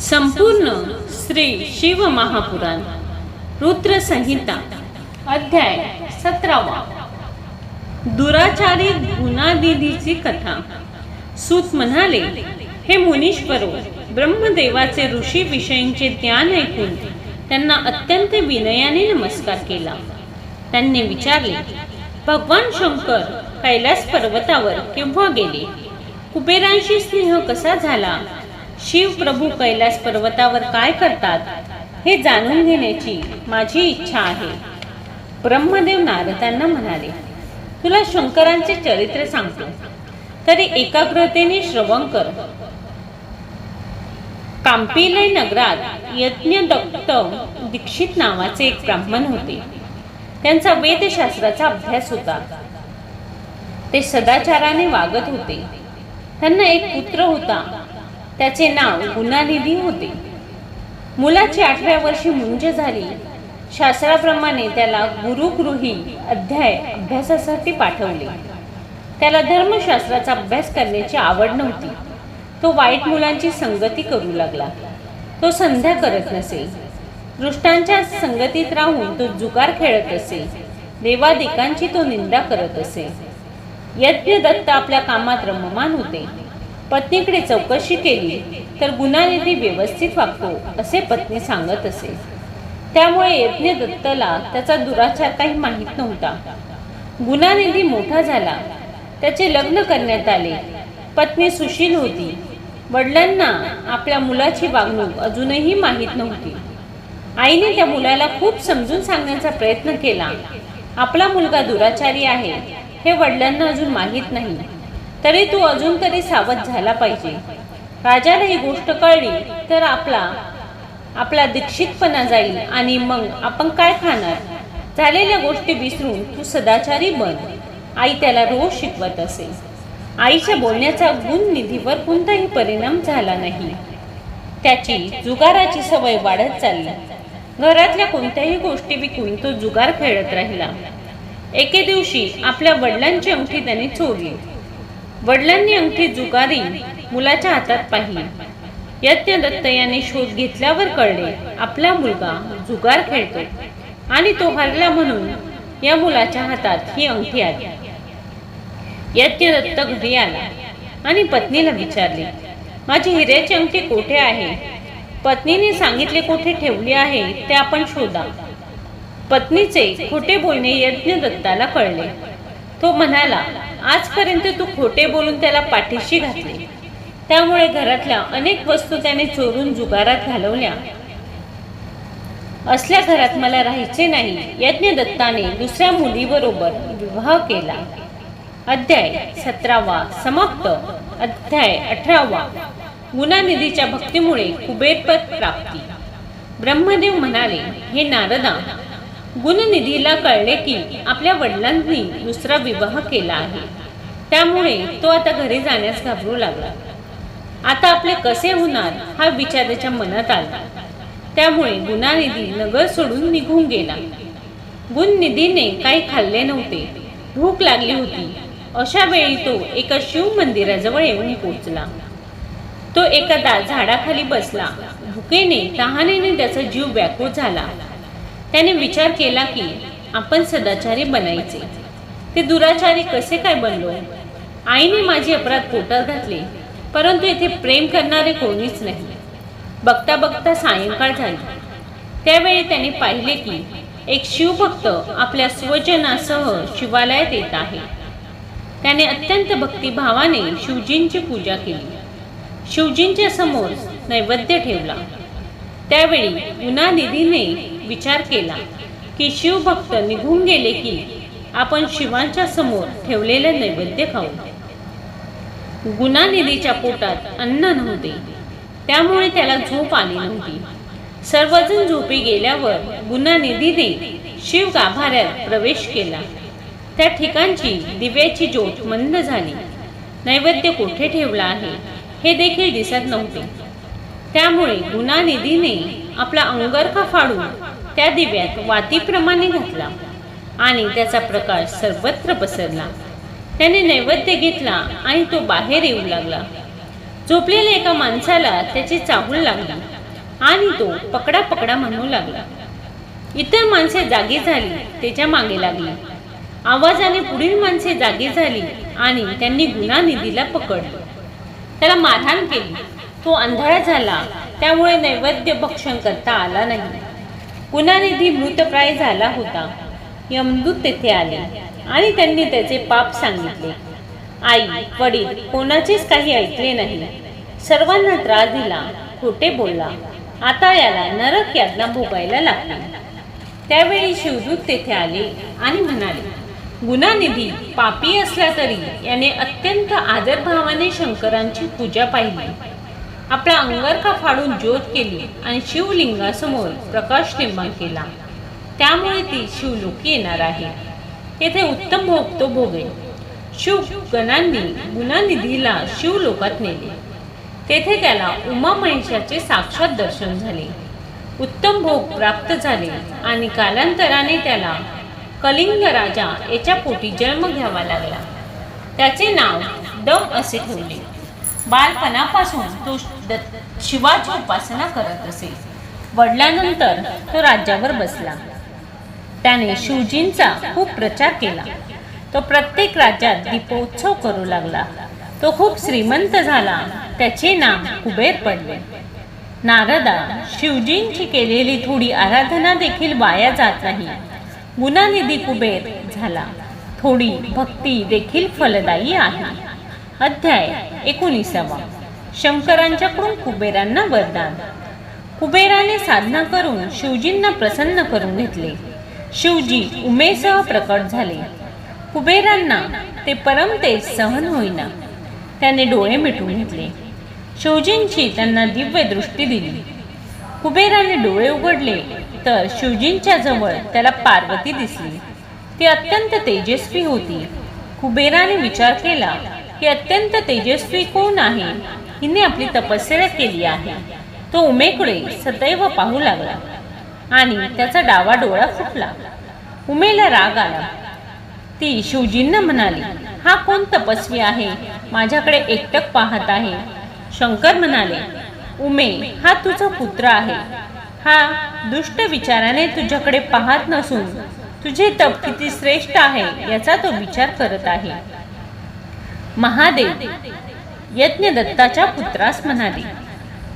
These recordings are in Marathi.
संपूर्ण श्री शिव महापुराण. रुद्र संहिता अध्याय सतरावा. दुराचारी गुणादिदीची कथा. सूत म्हणाले हे मुनीश्वरो ब्रह्मदेवाचे ऋषी विषयींचे ज्ञान ऐकून त्यांना अत्यंत विनयाने नमस्कार केला. त्यांनी विचारले भगवान शंकर कैलास पर्वतावर केव्हा गेले? कुबेरांशी स्नेह कसा झाला? शिव प्रभू कैलास पर्वतावर काय करतात हे जाणून घेण्याची माझी इच्छा आहे. ब्रह्मदेव नारदांना म्हणाले तुला शंकरांचे चरित्र सांगतो. तरी एकाग्रतेने श्रवण कर. कांपिले नगरात यज्ञदत्त दीक्षित नावाचे एक ब्राह्मण होते. त्यांचा वेदशास्त्राचा अभ्यास होता. ते सदाचाराने वागत होते. त्यांना एक पुत्र होता. त्याचे नाव गुणानिधी होते. मुलाची आठव्या वर्षी मुंज झाली. शास्त्राप्रमाणे त्याला गुरुगृही अध्याय अभ्यासासाठी पाठवले. त्याला धर्मशास्त्राचा अभ्यास करण्याची आवड नव्हती. तो वाईट मुलांची संगती करू लागला. तो संध्या करत नसे. दृष्टांच्या संगतीत राहून तो जुगार खेळत असे. देवादिकांची तो निंदा करत असे. यज्ञदत्त आपल्या कामात रममान होते. पत्नीकडे चौकशी केली तर गुणानिधी व्यवस्थित वागतो असे पत्नी सांगत असे. त्यामुळे यज्ञदत्तला त्याचा दुराचार काही माहीत नव्हता. गुणानिधी मोठा झाला. त्याचे लग्न करण्यात आले. पत्नी सुशील होती. वडिलांना आपल्या मुलाची वागणूक अजूनही माहीत नव्हती. आईने त्या मुलाला खूप समजून सांगण्याचा प्रयत्न केला. आपला मुलगा दुराचारी आहे हे वडिलांना अजून माहीत नाही. तरी तू अजून तरी सावध झाला पाहिजे. राजाला ही गोष्ट कळली तर आपला आपला दीक्षितपणा जाईल आणि मग आपण काय खाणार? झालेल्या गोष्टी विसरून तू सदाचारी बन. आई त्याला रोज शिकवत असे. आईच्या बोलण्याचा गुण निधीवर कोणताही परिणाम झाला नाही. त्याची जुगाराची सवय वाढत चालली. घरातल्या कोणत्याही गोष्टी विकून तो जुगार खेळत राहिला. एके दिवशी आपल्या वडिलांची अंगठी त्याने चोरली. वडिलांनी अंगठी जुगारी मुलाच्या हातात पाहिली. यज्ञ दत्त याने शोध घेतल्यावर कळले आपला मुलगा जुगार खेळतो आणि तो हरला म्हणून या मुलाच्या हातात ही अंगठी आली. यज्ञ दत्त घरी आला आणि पत्नीला विचारले माझी हिऱ्याची अंगठी कोठे आहे? पत्नीने सांगितले कोठे ठेवली आहे ते आपण शोधा. पत्नीचे खोटे बोलणे यज्ञ दत्ताला कळले. तो म्हणाला आजपर्यंत तू खोटे बोलून त्याला पाठीशी घातले. त्यामुळे घरातल्या अनेक वस्तू त्याने चोरून जुगारात घालवल्या. असल्या घरात मला राहायचे नाही. यज्ञ दत्ताने दुसऱ्या मुलीबरोबर विवाह केला. अध्याय सतरावा समाप्त. अध्याय अठरावा. गुणानिधीच्या भक्तीमुळे कुबेरपद प्राप्ती. ब्रह्मदेव म्हणाले हे नारदा गुणनिधीला कळले की आपल्या वडिलांनी दुसरा विवाह केला आहे. त्यामुळे तो आता घरी जाण्यास घाबरू लागला. आता आपले कसे होणार हा विचार त्याच्या मनात आला. त्यामुळे गुणानिधी नगर सोडून निघून गेला. गुणनिधीने काही खाल्ले नव्हते. भूक लागली होती. अशा वेळी तो एका शिव मंदिराजवळ येऊन पोचला तो एकादा झाडाखाली बसला. भुकेने तहानेने त्याचा जीव व्याकुळ झाला. त्याने विचार केला की आपण सदाचारी बनायचे. ते दुराचारी कसे काय बनलो? आईने माझे अपराध पोटात घातले परंतु येथे प्रेम करणारे कोणीच नाही. बघता बघता सायंकाळ झाली. त्यावेळी त्याने पाहिले की एक शिवभक्त आपल्या स्वजनासह शिवालयात येत आहे. त्याने अत्यंत भक्तिभावाने शिवजींची पूजा केली. शिवजींच्या समोर नैवेद्य ठेवला. त्यावेळी गुणानिधीने विचार केला की शिवभक्त निघून गेले की आपण शिवांच्या समोर ठेवलेले नैवेद्य खाऊ. गुणानिधीच्या पोटात अन्न नव्हते. त्यामुळे त्याला झोप आली नव्हती. सर्वजण झोपी गेल्यावर गुणानिधीने शिव गाभाऱ्यात प्रवेश केला. त्या ठिकाणची दिव्याची ज्योत मंद झाली. नैवेद्य कोठे ठेवला आहे हे देखील दिसत नव्हते. त्यामुळे गुणानिधीने आपला अंगरखा फाडून त्या दिव्यात वातीप्रमाणे घातला आणि त्याचा प्रकाश सर्वत्र पसरला. त्याने नैवेद्य घेतला आणि तो बाहेर येऊ लागला. झोपलेल्या एका माणसाला त्याची चाहूल लागली आणि तो पकडा पकडा म्हणू लागला. इतर माणसे जागी झाली त्याच्यामागे लागली. आवाजाने पुढील माणसे जागी झाली आणि त्यांनी गुन्हा निधीला पकडलं. त्याला मारहाण केली. तो अंधारा झाला. त्यामुळे नैवेद्य भक्षण करता आला नाही. गुणानिधी मृतप्राय झाला होता? यमदूत तेथे आले आणि त्यांनी त्याचे पाप सांगितले. आई वडील कोणाचेच काही ऐकले नाही. सर्वांना त्रास दिला खोटे बोलला. आता याला नरक यातना भोगायला लागला. त्यावेळी शिवदूत तेथे आले आणि म्हणाले गुणानिधी पापी असला तरी याने अत्यंत आदरभावाने शंकरांची पूजा पाहिली. आपला अंगरखा फाडून ज्योत केली आणि शिवलिंगासमोर प्रकाश निर्माण केला. त्यामुळे ती शिवलोकी येणार आहे. तेथे उत्तम भोग. तो भोगेल शिव गणांनी गुणानिधीला शिवलोकात नेले. तेथे त्याला उमा महेशाचे साक्षात दर्शन झाले. उत्तम भोग प्राप्त झाले आणि कालांतराने त्याला कलिंग राजा याच्या पोटी जन्म घ्यावा लागला. त्याचे नाव दम असे ठेवले. बालपणापासून तो द- शिवाची उपासना करत असे. वडिलांनंतर तो राज्यावर बसला. त्याने शिवजींचा खूप प्रचार केला. तो प्रत्येक राज्यात दीपोत्सव करू लागला. तो खूप श्रीमंत झाला. त्याचे नाव कुबेर पडले. नारदा शिवजींची केलेली थोडी आराधना देखील वाया जात नाही. गुणानिधी कुबेर झाला. थोडी भक्ती देखील फलदायी आहे. अध्याय एकोणीसावा. शंकरांच्याकडून कुबेरांना वरदान. कुबेराने साधना करून शिवजींना प्रसन्न करून घेतले. शिवजी उमेसह प्रकट झाले. कुबेरांना ते परम तेज सहन होईना. त्याने डोळे मिटून घेतले. शिवजींची त्यांना दिव्य दृष्टी दिली. कुबेराने डोळे उघडले तर शिवजींच्या जवळ त्याला पार्वती दिसली. ती अत्यंत तेजस्वी होती. कुबेराने विचार केला हे अत्यंत तेजस्वी कोण आहे. हिने आपली तपस्या केली आहे. तो उमेकडे सदैव पाहू लागला. आणि त्याचा डावा डोळा फुटला. उमेला राग आला. ती शिवजींना म्हणाली हा कोण तपस्वी आहे? माझ्याकडे एकटक पाहत आहे. शंकर म्हणाले उमे हा तुझा पुत्र आहे. हा दुष्ट विचाराने तुझ्याकडे पाहत नसून तुझे तप किती श्रेष्ठ आहे याचा तो विचार करत आहे. महादेव यज्ञदत्ताच्या पुत्रास म्हणाले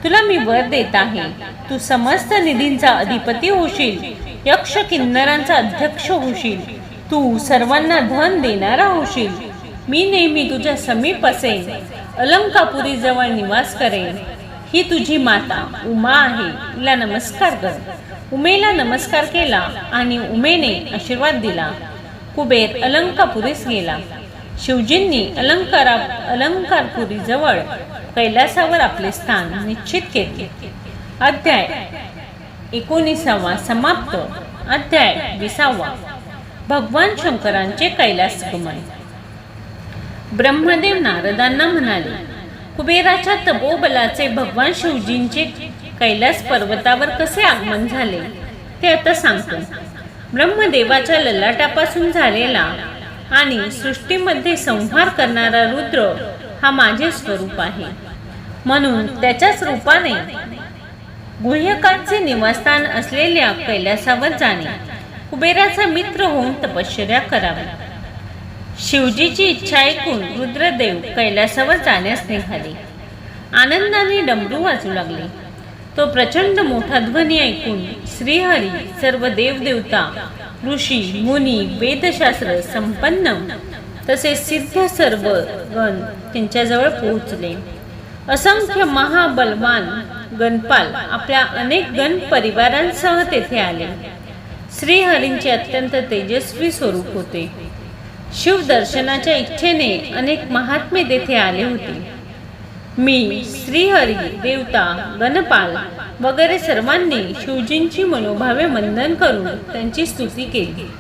तुला मी वर देत आहे. तू समस्त निधींचा अधिपती होशील यक्ष किन्नरांचा अध्यक्ष होशील. तू सर्वांना धन देणारा होशील. मी नेहमी तुझ्या समीप असेन अलंकापुरी जवळ निवास करेन. ही तुझी माता उमा आहे. तिला नमस्कार कर. उमेला नमस्कार केला आणि उमेने आशीर्वाद दिला. कुबेर अलंकापुरीस गेला. शिवजींनी अलंकारा अलंकारपुरी जवळ कैलासावर आपले स्थान निश्चित केले. अध्याय एकोणीसावा समाप्त. अध्याय विसावा. भगवान शंकरांचे कैलास गमन. ब्रह्मदेव नारदांना म्हणाले कुबेराच्या तपोबलाचे भगवान शिवजींचे कैलास पर्वतावर कसे आगमन झाले ते आता सांगतो. ब्रह्मदेवाच्या ललाटापासून झालेला आणि सृष्टीमध्ये संहार करणारा रुद्र हा माझे स्वरूप आहे. म्हणून त्याच्याच रूपाने गुह्यकांचे निवासस्थान असलेल्या कैलासावर जाणे. कुबेराचा मित्र होऊन तपश्चर्या करावी. शिवजीची इच्छा ऐकून रुद्रदेव कैलासावर जाण्यास निघाले. आनंदाने डमरू वाजू लागले. तो प्रचंड मोठा ध्वनी ऐकून श्रीहरी सर्व देवदेवता ऋषी मुनी वेदशास्त्र संपन्न तसेच सिद्ध सर्व गण त्यांच्याजवळ पोहोचले. असंख्य महाबलवान गणपाल आपल्या अनेक गण परिवारांसह तेथे आले. श्रीहरींचे अत्यंत तेजस्वी स्वरूप होते. शिव दर्शनाच्या इच्छेने अनेक महात्मे तेथे आले होते. मी श्रीहरी देवता गणपाल वगैरे सर्वांनी शिवजींची मनोभावे वंदन करून त्यांची स्तुती केली.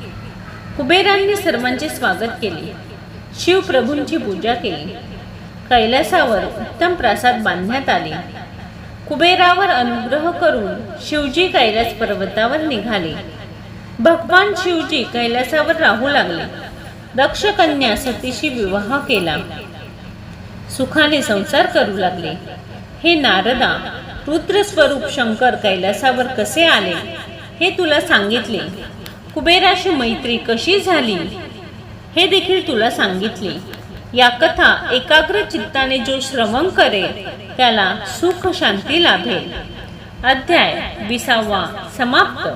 कुबेरांनी सर्वांचे स्वागत केले. शिवप्रभूंची पूजा केली. कैलासावर उत्तम प्रासाद बांधण्यात आले. कुबेरावर अनुग्रह करून शिवजी कैलास पर्वतावर निघाले. भगवान शिवजी कैलासावर राहू लागले. रक्षकन्या सतीशी विवाह केला. सुखाने संसार करू लागले. हे नारदा रुद्र स्वरूप शंकर कैलासावर कसे आले हे तुला सांगितले. कुबेराशी मैत्री कशी झाली हे देखील तुला सांगितले. या कथा एकाग्र चित्ताने जो श्रवण करेल त्याला सुख शांती लाभेल. अध्याय विसावा समाप्त.